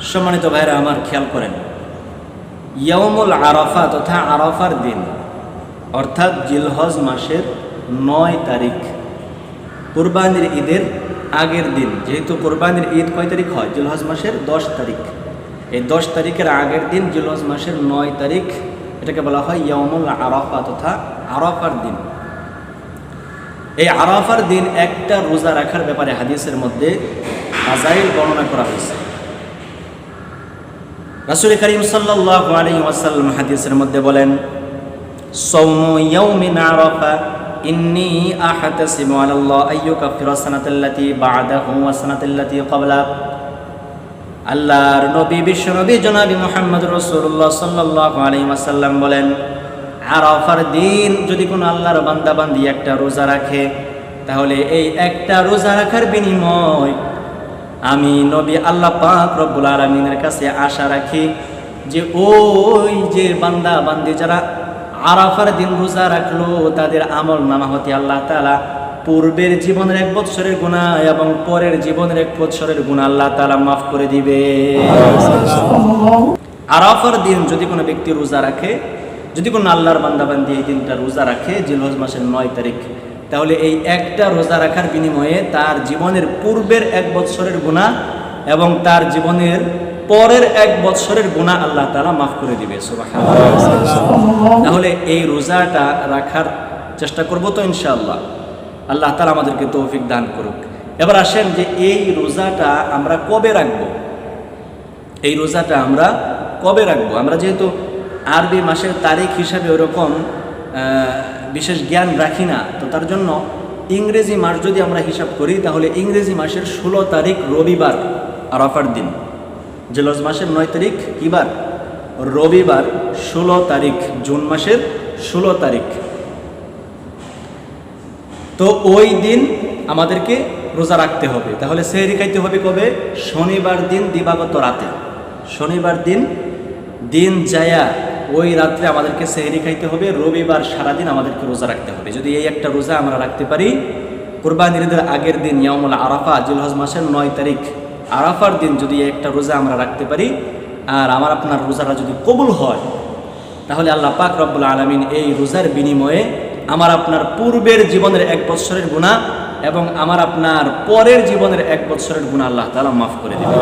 সম্মানিত ভাইরা, আমার খেয়াল করেন। ইয়মুল আরাফা তথা আরাফার দিন, অর্থাৎ জিলহজ মাসের নয় তারিখ। কোরবানির ঈদের আগের দিন, যেহেতু কোরবানির ঈদ কয় তারিখ হয়? জিলহজ মাসের দশ তারিখ। এই দশ তারিখের আগের দিন, জিলহজ মাসের নয় তারিখ, এটাকে বলা হয় ইয়মুল আরাফা তথা আরাফার দিন। এই আরাফার দিন একটা রোজা রাখার ব্যাপারে হাদিসের মধ্যে আজাইল বর্ণনা করা হয়েছে। রাসুল করিম সাল্লাহ আলী ওয়াসাল্লাম হাদিসের মধ্যে বলেন, সৌম ইয়াউমিন আরাফা, ইন্নি আহাতাসিমু আলাল্লাহ আইয়ুকাফিরা সানাতাল্লাতি বা'দাহু ওয়া সানাতাল্লাতি ক্বাবলা। আল্লাহর নবী, বিশ্ব নবী জনাবি মুহাম্মদ রাসূলুল্লাহ সাল্লাল্লাহু আলাইহি ওয়াসাল্লাম বলেন, আরাফার দিন যদি কোনো আল্লাহর বান্দা বান্দি একটা রোজা রাখে, তাহলে এই একটা রোজা রাখার বিনিময় আমি নবী আল্লাহ পাক রব্বুল আলমিনের কাছে আশা রাখি যে ওই যে বান্দা বান্দি যারা আরাফার দিন রোজা রাখল, তাদের আমল নামা হতে আল্লাহ তালা পূর্বের জীবনের এক বৎসরের গুণা এবং পরের জীবনের এক বৎসরের গুণা আল্লাহ তালা মাফ করে দিবে। আরাফার দিন যদি কোনো ব্যক্তি রোজা রাখে, যদি কোনো আল্লাহর বান্দাবান্দি এই দিনটা রোজা রাখে, জিলহজ মাসের নয় তারিখ তাহলে এই একটা রোজা রাখার বিনিময়ে তার জীবনের পূর্বের এক বৎসরের গুণা এবং তার জীবনের পরের এক বৎসরের গুণা আল্লাহ তালা মাফ করে দিবে তাহলে এই রোজাটা রাখার চেষ্টা করব তো ইনশাআল্লাহ। আল্লাহ তালা আমাদেরকে তৌফিক দান করুক। এবার আসেন যে এই রোজাটা আমরা কবে রাখব? এই রোজাটা আমরা কবে রাখব? আমরা যেহেতু আরবি মাসের তারিখ হিসাবে ওরকম বিশেষ জ্ঞান রাখি না, তো তার জন্য ইংরেজি মাস যদি আমরা হিসাব করি, তাহলে ইংরেজি মাসের ষোলো তারিখ রবিবার, আরাফার দিন। জেলজ মাসের নয় তারিখ কিবার? রবিবার, ষোলো তারিখ, জুন মাসের ষোলো তারিখ। তো ওই দিন আমাদেরকে রোজা রাখতে হবে। তাহলে সেহরি খাইতে হবে কবে? শনিবার দিন দিবাগত রাতে। শনিবার দিন দিন যায়া ওই রাত্রে আমাদেরকে সেহেরি খাইতে হবে, রবিবার সারাদিন আমাদেরকে রোজা রাখতে হবে। যদি এই একটা রোজা আমরা রাখতে পারি কোরবানির ঈদের আগের দিন ইয়ামুল আরাফা, জিলহজ মাসের নয় তারিখ আরাফার দিন যদি এই একটা রোজা আমরা রাখতে পারি, আর আমার আপনার রোজাটা যদি কবুল হয়, তাহলে আল্লাহ পাক রব্বুল আলমিন এই রোজার বিনিময়ে আমার আপনার পূর্বের জীবনের এক বৎসরের গুণা এবং আমার আপনার পরের জীবনের এক বৎসরের গুণা আল্লাহ তালা মাফ করে দেবে